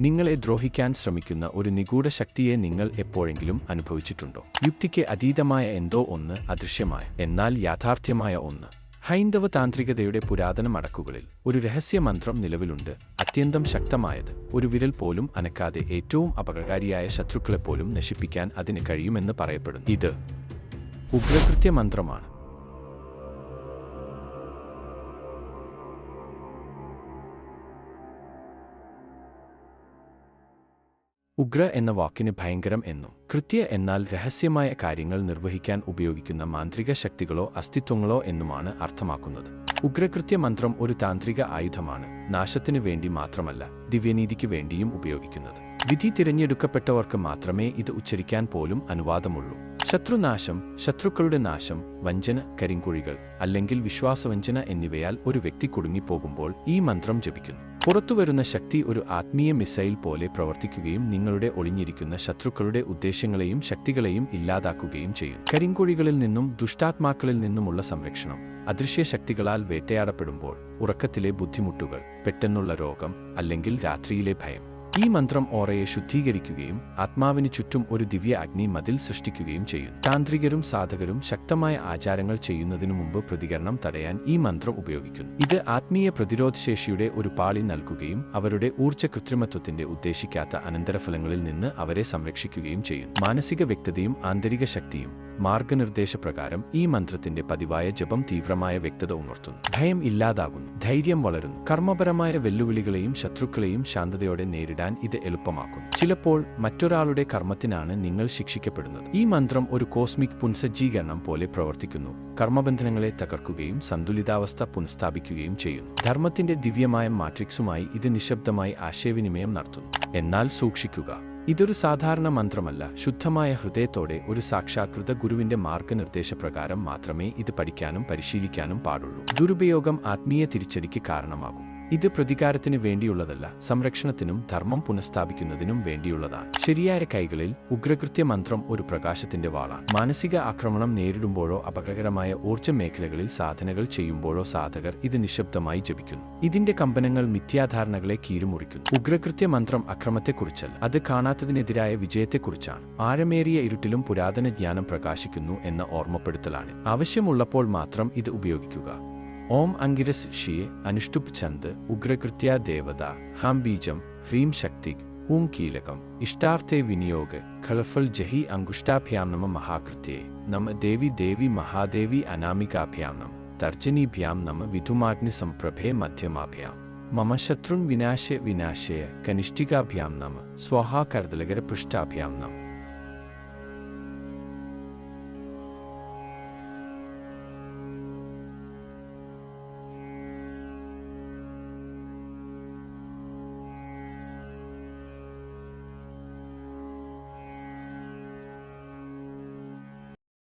നിങ്ങളെ ദ്രോഹിക്കാൻ ശ്രമിക്കുന്ന ഒരു നിഗൂഢ ശക്തിയെ നിങ്ങൾ എപ്പോഴെങ്കിലും അനുഭവിച്ചിട്ടുണ്ടോ? യുക്തിക്ക് അതീതമായ എന്തോ ഒന്ന് അദൃശ്യമായ എന്നാൽ യാഥാർത്ഥ്യമായ ഒന്ന്. ഹൈന്ദവ താന്ത്രികതയുടെ പുരാതന മടക്കുകളിൽ ഒരു രഹസ്യമന്ത്രം നിലവിലുണ്ട് അത്യന്തം ശക്തമായത്. ഒരു വിരൽ പോലും അനക്കാതെ ഏറ്റവും അപകടകാരിയായ ശത്രുക്കളെപ്പോലും നശിപ്പിക്കാൻ അതിന് കഴിയുമെന്ന് പറയപ്പെടുന്നു. ഇത് ഉഗ്രകൃത്യ ഉഗ്ര എന്ന വാക്കിന് ഭയങ്കരം എന്നും കൃത്യ എന്നാൽ രഹസ്യമായ കാര്യങ്ങൾ നിർവഹിക്കാൻ ഉപയോഗിക്കുന്ന മാന്ത്രിക ശക്തികളോ അസ്തിത്വങ്ങളോ എന്നുമാണ് അർത്ഥമാക്കുന്നത്. ഉഗ്രകൃത്യ മന്ത്രം ഒരു താന്ത്രിക ആയുധമാണ് നാശത്തിനു വേണ്ടി മാത്രമല്ല ദിവ്യനീതിക്ക് വേണ്ടിയും ഉപയോഗിക്കുന്നത്. വിധി തിരഞ്ഞെടുക്കപ്പെട്ടവർക്ക് മാത്രമേ ഇത് ഉച്ചരിക്കാൻ പോലും അനുവാദമുള്ളൂ. ശത്രുനാശം ശത്രുക്കളുടെ നാശം വഞ്ചന കരിങ്കുഴികൾ അല്ലെങ്കിൽ വിശ്വാസവഞ്ചന എന്നിവയാൽ ഒരു വ്യക്തി കുടുങ്ങിപ്പോകുമ്പോൾ ഈ മന്ത്രം ജപിക്കുന്നു. പുറത്തുവരുന്ന ശക്തി ഒരു ആത്മീയ മിസൈൽ പോലെ പ്രവർത്തിക്കുകയും നിങ്ങളുടെ ഒളിഞ്ഞിരിക്കുന്ന ശത്രുക്കളുടെ ഉദ്ദേശങ്ങളെയും ശക്തികളെയും ഇല്ലാതാക്കുകയും ചെയ്യും. കരിങ്കുഴികളിൽ നിന്നും ദുഷ്ടാത്മാക്കളിൽ നിന്നുമുള്ള സംരക്ഷണം. അദൃശ്യ ശക്തികളാൽ വേട്ടയാടപ്പെടുമ്പോൾ ഉറക്കത്തിലെ ബുദ്ധിമുട്ടുകൾ പെട്ടെന്നുള്ള രോഗം അല്ലെങ്കിൽ രാത്രിയിലെ ഭയം. ഈ മന്ത്രം ഓറയെ ശുദ്ധീകരിക്കുകയും ആത്മാവിന് ചുറ്റും ഒരു ദിവ്യ അഗ്നി മതിൽ സൃഷ്ടിക്കുകയും ചെയ്യും. താന്ത്രികരും സാധകരും ശക്തമായ ആചാരങ്ങൾ ചെയ്യുന്നതിനു മുമ്പ് പ്രതികരണം തടയാൻ ഈ മന്ത്രം ഉപയോഗിക്കുന്നു. ഇത് ആത്മീയ പ്രതിരോധശേഷിയുടെ ഒരു പാളി നൽകുകയും അവരുടെ ഊർജ കൃത്രിമത്വത്തിന്റെ ഉദ്ദേശിക്കാത്ത അനന്തരഫലങ്ങളിൽ നിന്ന് അവരെ സംരക്ഷിക്കുകയും ചെയ്യും മാനസിക വ്യക്തതയും ആന്തരിക ശക്തിയും മാർഗനിർദ്ദേശപ്രകാരം ഈ മന്ത്രത്തിന്റെ പതിവായ ജപം തീവ്രമായ വ്യക്തത ഉണർത്തുന്നു. ഭയം ഇല്ലാതാകുന്നു. ധൈര്യം വളരുന്നു. കർമ്മപരമായ വെല്ലുവിളികളെയും ശത്രുക്കളെയും ശാന്തതയോടെ നേരിടാൻ ഇത് എളുപ്പമാക്കുന്നു. ചിലപ്പോൾ മറ്റൊരാളുടെ കർമ്മത്തിനാണ് നിങ്ങൾ ശിക്ഷിക്കപ്പെടുന്നത്. ഈ മന്ത്രം ഒരു കോസ്മിക് പുനസജ്ജീകരണം പോലെ പ്രവർത്തിക്കുന്നു. കർമ്മബന്ധനങ്ങളെ തകർക്കുകയും സന്തുലിതാവസ്ഥ പുനഃസ്ഥാപിക്കുകയും ചെയ്യുന്നു. ധർമ്മത്തിന്റെ ദിവ്യമായ മാട്രിക്സുമായി ഇത് നിശബ്ദമായി ആശയവിനിമയം നടത്തുന്നു. എന്നാൽ സൂക്ഷിക്കുക. ഇതൊരു സാധാരണ മന്ത്രമല്ല. ശുദ്ധമായ ഹൃദയത്തോടെ ഒരു സാക്ഷാത്കൃത ഗുരുവിന്റെ മാർഗനിർദ്ദേശപ്രകാരം മാത്രമേ ഇത് പഠിക്കാനും പരിശീലിക്കാനും പാടുള്ളൂ. ദുരുപയോഗം ആത്മീയ തിരിച്ചടിക്ക് കാരണമാകും. ഇത് പ്രതികാരത്തിന് വേണ്ടിയുള്ളതല്ല സംരക്ഷണത്തിനും ധർമ്മം പുനഃസ്ഥാപിക്കുന്നതിനും വേണ്ടിയുള്ളതാണ്. ശരിയായ കൈകളിൽ ഉഗ്രകൃത്യ മന്ത്രം ഒരു പ്രകാശത്തിന്റെ വാളാണ്. മാനസിക ആക്രമണം നേരിടുമ്പോഴോ അപകടകരമായ ഊർജ മേഖലകളിൽ സാധനകൾ ചെയ്യുമ്പോഴോ സാധകർ ഇത് നിശബ്ദമായി ജപിക്കുന്നു. ഇതിന്റെ കമ്പനങ്ങൾ മിഥ്യാധാരണകളെ കീരുമുറിക്കുന്നു ഉഗ്രകൃത്യ മന്ത്രം അക്രമത്തെക്കുറിച്ചല്ല അത് കാണാത്തതിനെതിരായ വിജയത്തെക്കുറിച്ചാണ്. ആഴമേറിയ ഇരുട്ടിലും പുരാതന ജ്ഞാനം പ്രകാശിക്കുന്നു എന്ന ഓർമ്മപ്പെടുത്തലാണ്. ആവശ്യമുള്ളപ്പോൾ മാത്രം ഇത് ഉപയോഗിക്കുക. ഓം അങ്കിരസ് ഷിയെ അനുഷ്ടുപ് ചന്ദ് ഉഗ്രകൃത്യ ദേവത ഹാം ബീജം ഹ്രീം ശക്തി ഊം കീലകം ഇഷ്ടാർത്ഥേ വിനിയോഗ ഖളഫൽ ജഹി അങ്കുഷ്ടാഭ്യാം നമ മഹാകൃത്യേ നമ ദേവി ദേവി മഹാദേവി അനാമികാഭ്യാം നം തർജനീഭ്യാം നമ വിധുമാഗ്നി സംപ്രഭേ മധ്യമാഭ്യാം മമ ശത്രുൻ വിനാശ വിനാശയ കനിഷ്ഠികാഭ്യാം നമ സ്വഹാ കർദലകര പൃഷ്ടാഭ്യാം നം